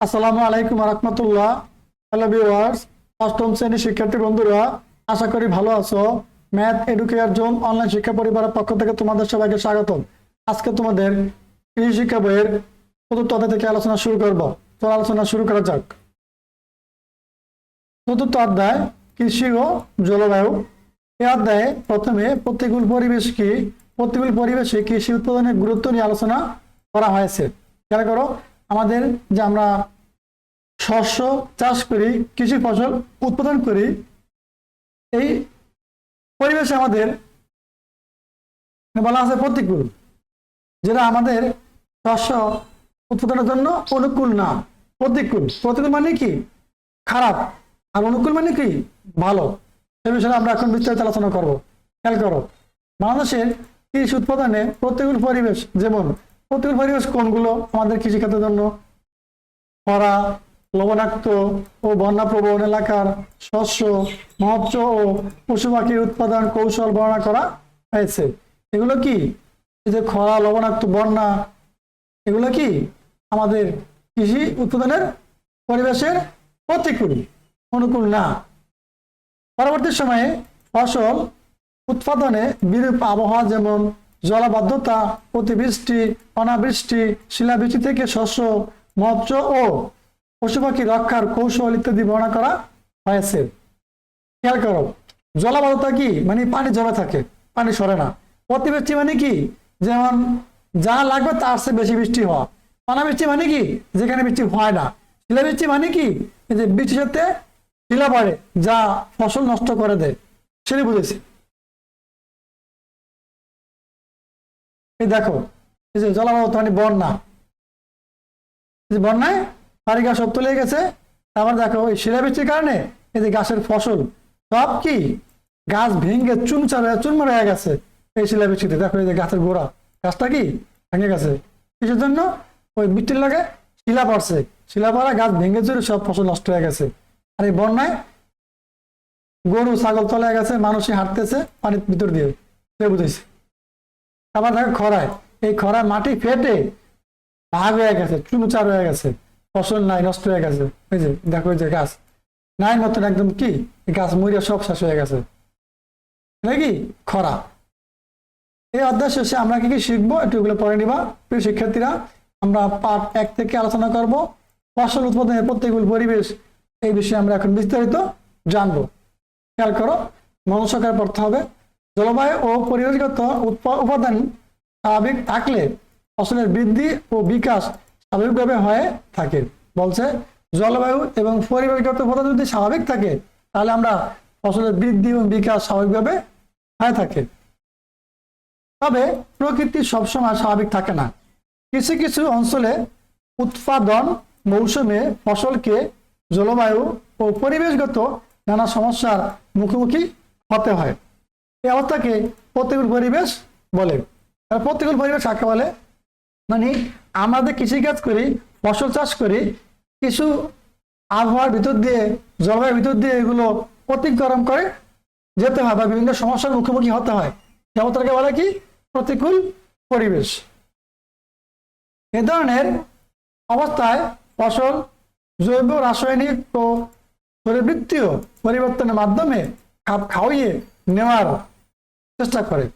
আসসালামু আলাইকুম রহমতুল্লাহ। Hello viewers, অষ্টম শ্রেণির শিক্ষার্থী বন্ধুরা, আশা করি ভালো আছো। ম্যাথ এডুকেয়ার জোন অনলাইন শিক্ষা পরিবারের পক্ষ থেকে তোমাদের সবাইকে স্বাগতম। আজকে তোমাদের কৃষি শিক্ষা বইয়ের চতুর্থ অধ্যায় থেকে আলোচনা শুরু করব। তো আলোচনা শুরু করা যাক। চতুর্থ অধ্যায়, কৃষি ও জলবায়ু। এই অধ্যায়ে প্রথমে প্রতিকূল পরিবেশ কি? প্রতিকূল পরিবেশে কৃষি উৎপাদনের গুরুত্ব নিয়ে আলোচনা করা হয়েছে। খেয়াল করো আমাদের যে আমরা শস্য চাষ করি, কৃষি ফসল উৎপাদন করি, এই পরিবেশে আমাদের বলা আছে প্রতিকূল, যেটা আমাদের শস্য উৎপাদনের জন্য অনুকূল না, প্রতিকূল। প্রতিকূল মানে কি? খারাপ। আর অনুকূল মানে কি? ভালো। সে বিষয়ে আমরা এখন বিস্তারিত আলোচনা করব। খেয়াল করো, বাংলাদেশের কৃষি উৎপাদনে প্রতিকূল পরিবেশ যেমন প্রতিকূল পরিবেশ কোনগুলো? আমাদের কৃষিখাতের জন্য। খরা, লবণাক্ত ও বন্যা বন্যাপ্রবণ এলাকার শস্য, মৎস্য ও পশু পাখির উৎপাদন কৌশল বর্ণনা করা হয়েছে। এগুলো কি? এই যে খরা, লবণাক্ত বন্যা, এগুলো কি আমাদের কৃষি উৎপাদনের পরিবেশের প্রতিকূল, অনুকূল না? পরবর্তী সময়ে ফসল উৎপাদনে বিরূপ আবহাওয়া যেমন জলাবদ্ধতা, অতিবৃষ্টি, অনাবৃষ্টি, শিলাবৃষ্টি থেকে শস্য, মৎস্য ও পশু পাখি রক্ষার কৌশল ইত্যাদি বর্ণনা করা হয়েছে। খেয়াল করো, জলাবদ্ধতা কি? মানে পানি জমে থাকে, পানি সরে না। অতিবৃষ্টি মানে কি? যেমন যা লাগবে তার চেয়ে বেশি বৃষ্টি হওয়া। অনাবৃষ্টি মানে কি? যেখানে বৃষ্টি হয় না। শিলাবৃষ্টি মানে কি? যে বৃষ্টির সাথে শিলা পড়ে, যা ফসল নষ্ট করে দেয়। সেটাই বুঝেছি। এই দেখো, এই যে জলাবদ্ধতা মানে বন্যা। বন্যায় বাড়ি গাছ সব তুলে গেছে। তারপর দেখো, এই শিলাবৃষ্টির কারণে এই যে গাছের ফসল, সব কি গাছ ভেঙে চুনচার হয়ে চুনমার হয়ে গেছে এই শিলাবৃষ্টিতে দেখো এই যে গাছের গোড়া, গাছটা কি ভেঙে গেছে। কিসের জন্য? ওই বৃষ্টির লাগে শিলা পড়ছে। শিলা পড়া গাছ ভেঙে চুরে সব ফসল নষ্ট হয়ে গেছে। আর এই বন্যায় গরু, ছাগল তলে গেছে, মানুষই হাঁটতেছে পানির ভিতর দিয়ে। সে বুঝেছে আবার দেখো খরায়, এই খরায় মাটি ফেটে ভাগ হয়ে গেছে, চুনচার হয়ে গেছে, ফসল নাই, নষ্ট হয়ে গেছে। ওই যে, দেখো যে গাছ, নাই মতন একদম কি? গাছ মরিয়া সব শেষ হয়ে গেছে। নাকি? খরা। এই অধ্যায় শেষে আমরা কি কি শিখব? একটু এগুলো পড়ে নিবা। প্রিয় শিক্ষার্থীরা, আমরা পার্ট এক থেকে আলোচনা করব। ফসল উৎপাদনের প্রত্যেকগুলো পরিবেশ এই বিষয়ে আমরা এখন বিস্তারিত জানব। খেয়াল করো মনসকার পড়তে হবে। জলবায়ু ও পরিবেশগত উপাদান স্বাভাবিক থাকলে ফসলের বৃদ্ধি ও বিকাশ স্বাভাবিকভাবে হয়ে থাকে। বলছে, জলবায়ু এবং পরিবেশগত উপাদান যদি স্বাভাবিক থাকে, তাহলে আমরা ফসলের বৃদ্ধি এবং বিকাশ স্বাভাবিকভাবে হয়ে থাকে। তবে প্রকৃতি সবসময় স্বাভাবিক থাকে না। কিছু কিছু অঞ্চলে উৎপাদন মৌসুমে ফসলকে জলবায়ু ও পরিবেশগত নানা সমস্যার মুখোমুখি হতে হয়। এই অবস্থাকে প্রতিকূল পরিবেশ বলে। প্রতিকূল পরিবেশ কাকে বলে? মানে আমাদের কৃষিকাজ করি, ফসল চাষ করি, কিছু আবহাওয়ার ভিতর দিয়ে, জলবায়ুর ভিতর দিয়ে এগুলো অতিক্রম করে যেতে হয় বা বিভিন্ন সমস্যার মুখোমুখি হতে হয়। অবস্থাকে বলে কি? প্রতিকূল পরিবেশ। এ ধরনের অবস্থায় ফসল, জৈব, রাসায়নিক ও পরিবৃত্তীয় পরিবর্তনের মাধ্যমে খাপ খাওয়িয়ে নেওয়ার চেষ্টা করে।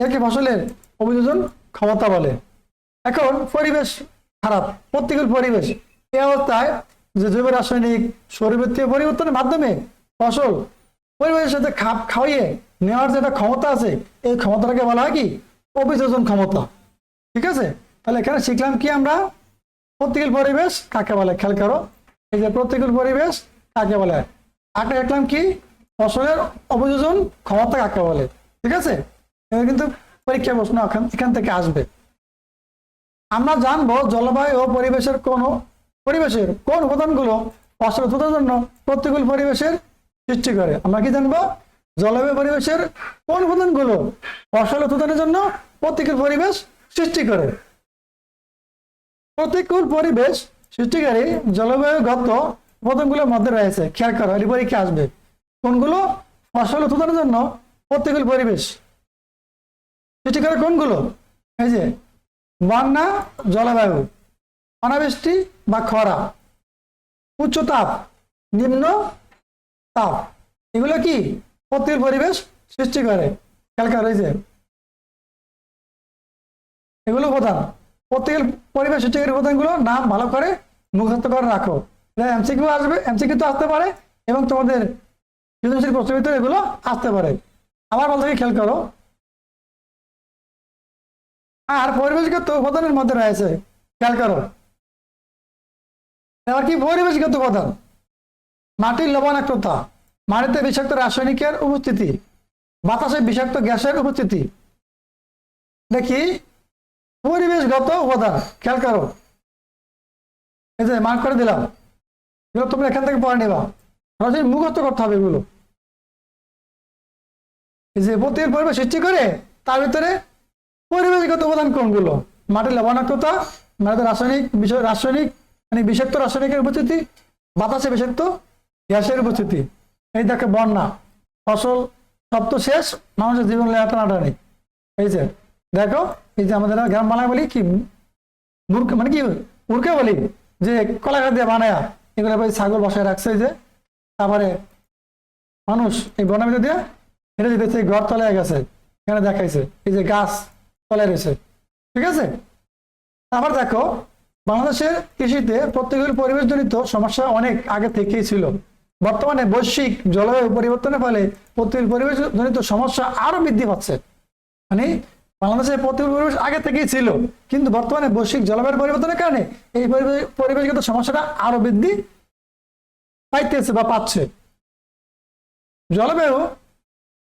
একে ফসলের অভিযোজন ক্ষমতা বলে। এখন পরিবেশ খারাপ প্রতিকূল পরিবেশ। এই অবস্থায় যে জৈব রাসায়নিক পরিবর্তীয় পরিবর্তনের মাধ্যমে ফসল পরিবেশের সাথে খাপ খাওয়িয়ে নেওয়ার যে একটা ক্ষমতা আছে, এই ক্ষমতাটাকে বলা হয় কি? অভিযোজন ক্ষমতা। ঠিক আছে? তাহলে এখানে শিখলাম কি আমরা? প্রতিকূল পরিবেশ কাকে বলে? খেয়াল করো। এই যে প্রতিকূল পরিবেশ কাকে বলে? আগে দেখলাম কি? ফসলের অভিযোজন ক্ষমতা কাকে বলে, ঠিক আছে? কিন্তু পরীক্ষা প্রশ্ন এখান থেকে আসবে। আমরা জানব জলবায়ু ও পরিবেশের কোন পরিবেশের কোন উপাদানগুলো ফসল উৎপাদনের জন্য প্রতিকূল পরিবেশের সৃষ্টি করে। আমরা কি জানব? জলবায়ু পরিবেশের কোন উপাদানগুলো ফসল উৎপাদনের জন্য প্রতিকূল পরিবেশ সৃষ্টি করে? প্রতিকূল পরিবেশ সৃষ্টিকারী জলবায়ুগত উপাদানগুলোর মধ্যে রয়েছে। খেয়াল করো এটি পরীক্ষা আসবে। কোনগুলো? ফসল উৎপাদনের জন্য প্রতিকূল পরিবেশ। সৃষ্টি করে কোনগুলো? এই যে বন্যা জলবায়ু, অনাবৃষ্টি বা খরা, উচ্চ তাপ, নিম্ন তাপ, এগুলো কি? প্রতিকূল পরিবেশ সৃষ্টি করে। খেয়াল রয়েছে এগুলো উপাদান। প্রতিকূল পরিবেশ সৃষ্টি সৃষ্টিকারী উপাদানগুলো, নাম ভালো করে মুখস্থ করে রাখো। এমসিকিউ আসবে এমসিকিউ তো আসতে পারে এবং তোমাদের সৃজনশীল প্রশ্নের ভিতরে এগুলো আসতে পারে। আবার বলতে গিয়ে খেয়াল করো। আর পরিবেশগত উপাদানের মধ্যে রয়েছে, খেয়াল করো। এবার কি পরিবেশগত উপাদান? মাটির লবণ লবণাক্ততা মাটিতে বিষাক্ত রাসায়নিকের উপস্থিতি। বাতাসে বিষাক্ত গ্যাসের উপস্থিতি। দেখি পরিবেশগত উপাদান। খেয়াল করো। এই যে মার্ক করে দিলাম। এগুলো তোমরা এখান থেকে পড়ে নেবা। মুখস্থ করতে হবে এগুলো। যে প্রতির পরিবেশ সৃষ্টি করে, তার ভিতরে পরিবেশগত উপাদান কোনগুলো? মাটির লবণাক্ততা মাটিতে রাসায়নিক বিষয়, রাসায়নিক মানে বিষাক্ত রাসায়নিকের উপস্থিতি, বাতাসে বিষাক্ত গ্যাসের উপস্থিতি। এই দেখে বন্যা, ফসল সব তো শেষ, মানুষের জীবন লেখা টানাটানি এই যে, দেখো, এই যে আমাদের গ্রাম বানায় বলি কি মূর্খ মানে কি উড়কে বলি, যে কলাঘাট দিয়ে বানায়া, এগুলো ছাগল বসায় রাখছে যে। তারপরে মানুষ এই বনের দিয়ে হেঁটে যেতেছে ঘর তলায় গেছে, এখানে দেখাইছে, এই যে গাছ তলায় রয়েছে, ঠিক আছে? আবার দেখো বাংলাদেশের কৃষিতে প্রত্যেকের পরিবেশজনিত সমস্যা অনেক আগে থেকেই ছিল। বর্তমানে বৈশ্বিক জলবায়ু পরিবর্তনের ফলে প্রত্যেকের পরিবেশজনিত সমস্যা আরও বৃদ্ধি পাচ্ছে। মানে বাংলাদেশের প্রতিকূল পরিবেশ আগে থেকেই ছিল, কিন্তু বর্তমানে বৈশ্বিক জলবায়ু পরিবর্তনের কারণে এই পরিবেশগত সমস্যাটা আরও বৃদ্ধি পাইতেছে বা পাচ্ছে। জলবায়ু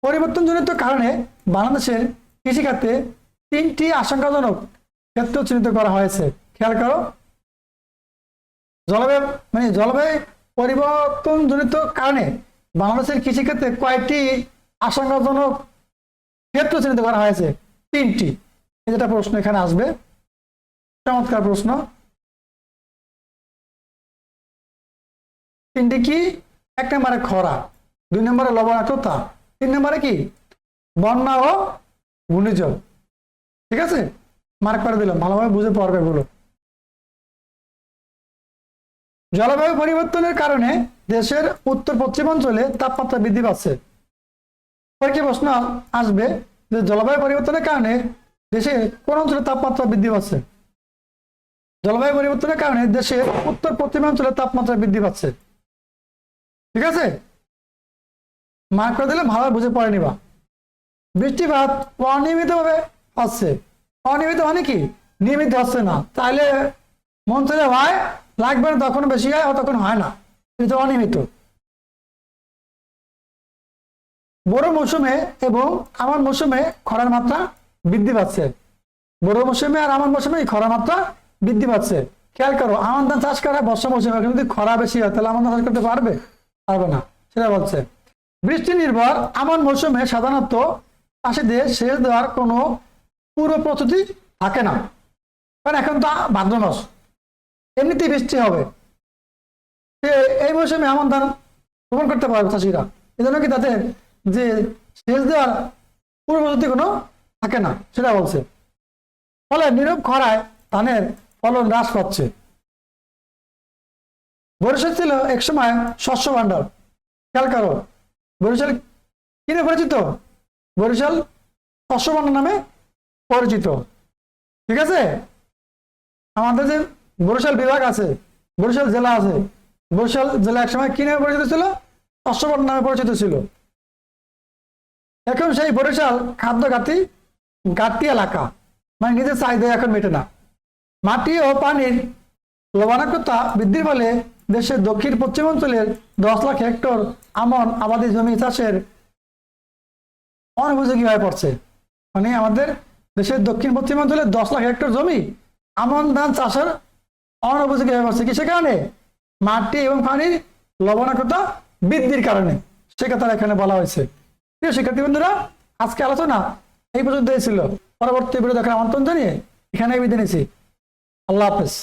পরিবর্তনজনিত কারণে বাংলাদেশের কৃষিখাতে তিনটি আশঙ্কাজনক ক্ষেত্র চিহ্নিত করা হয়েছে। খেয়াল করো, জলবায়ু মানে জলবায়ু পরিবর্তনজনিত কারণে বাংলাদেশের কৃষিক্ষেত্রে কয়েকটি আশঙ্কাজনক ক্ষেত্র চিহ্নিত করা হয়েছে? তিনটি। যেটা প্রশ্ন এখানে আসবে, চমৎকার প্রশ্ন। তিনটি কি? এক নম্বরে খরা, দুই নম্বরে লবণাক্ততা তিন নম্বরে কি? বন্যা ও ঘূর্ণিঝড়। ঠিক আছে? মার্ক করে দিলাম, ভালোভাবে বুঝে পড়বে এগুলো। জলবায়ু পরিবর্তনের কারণে দেশের উত্তর পশ্চিমাঞ্চলে তাপমাত্রা বৃদ্ধি পাচ্ছে। পরীক্ষা প্রশ্ন আসবে যে জলবায়ু পরিবর্তনের কারণে দেশে কোন অঞ্চলে তাপমাত্রা বৃদ্ধি পাচ্ছে? জলবায়ু পরিবর্তনের কারণে দেশের উত্তর পশ্চিমাঞ্চলে তাপমাত্রা বৃদ্ধি পাচ্ছে। ঠিক আছে? মার্ক করে দিলে ভালো বুঝে পড়ে নিবা। বৃষ্টিপাত অনিয়মিতভাবে হচ্ছে। অনিয়মিত মানে কি? নিয়মিত হচ্ছে না। তাহলে মন চলে হয় লাগবে না তখন বেশি হয় তখন হয় না। এটা অনিয়মিত। বড় মৌসুমে এবং আমার মৌসুমে খরার মাত্রা বৃদ্ধি পাচ্ছে। বড় মৌসুমে আর আমার মৌসুমে খরার মাত্রা বৃদ্ধি পাচ্ছে। খেয়াল করো আমার ধান চাষ করা বর্ষা মৌসুমে কিন্তু যদি খরা বেশি হয়, তাহলে আমার ধান চাষ করতে পারবে? পারবে না। সেটা বলছে। বৃষ্টি নির্ভর আমার মৌসুমে সাধারণত চাষিদের সেচ দেওয়ার কোনো পুরো প্রস্তুতি থাকে না। কারণ এখন তো ভাদ্র মাস। এমনিতেই বৃষ্টি হবে। এই মৌসুমে এমন ধান রোপণ করতে পারবে চাষিরা। এজন্য কি তাদের যে সেচ দেওয়ার পুরো প্রস্তুতি কোনো থাকে না, সেটা বলছে। ফলে নীরব খরায় ধানের ফলন হ্রাস পাচ্ছে। বরিশাল ছিল একসময় শস্য ভাণ্ডার, খেয়াল করো। বরিশাল কিনে পরিচিত? বরিশাল শস্য নামে পরিচিত। ঠিক আছে? আমাদের যে বরিশাল বিভাগ আছে, বরিশাল জেলা আছে, বরিশাল জেলা একসময় কি নামে পরিচিত ছিল? শস্যবন নামে পরিচিত ছিল। এখন সেই বরিশাল খাদ্য ঘাটি ঘাটতি এলাকা। মানে নিজের চাহিদা এখন মেটে না। মাটি ও পানির লবণাক্ততা বৃদ্ধির ফলে দেশের দক্ষিণ পশ্চিমাঞ্চলের দশ লাখ হেক্টর আমন আবাদি জমি চাষের অনুপযোগী হয়ে পড়ছে। মানে আমাদের দেশের দক্ষিণ পশ্চিমাঞ্চলে দশ লাখ হেক্টর জমি আমন ধান চাষের অনুপযোগী হয়ে পড়ছে। কিসের কারণে? মাটি এবং পানির লবণাক্ততা বৃদ্ধির কারণে। সে কথা এখানে বলা হয়েছে। প্রিয় শিক্ষার্থী বন্ধুরা, আজকে আলোচনা এই পর্যন্ত ছিল। পরবর্তী ভিডিও দেখার আমন্ত্রণ জানিয়ে এখানে বিদায় নিয়েছি আল্লাহ হাফেজ।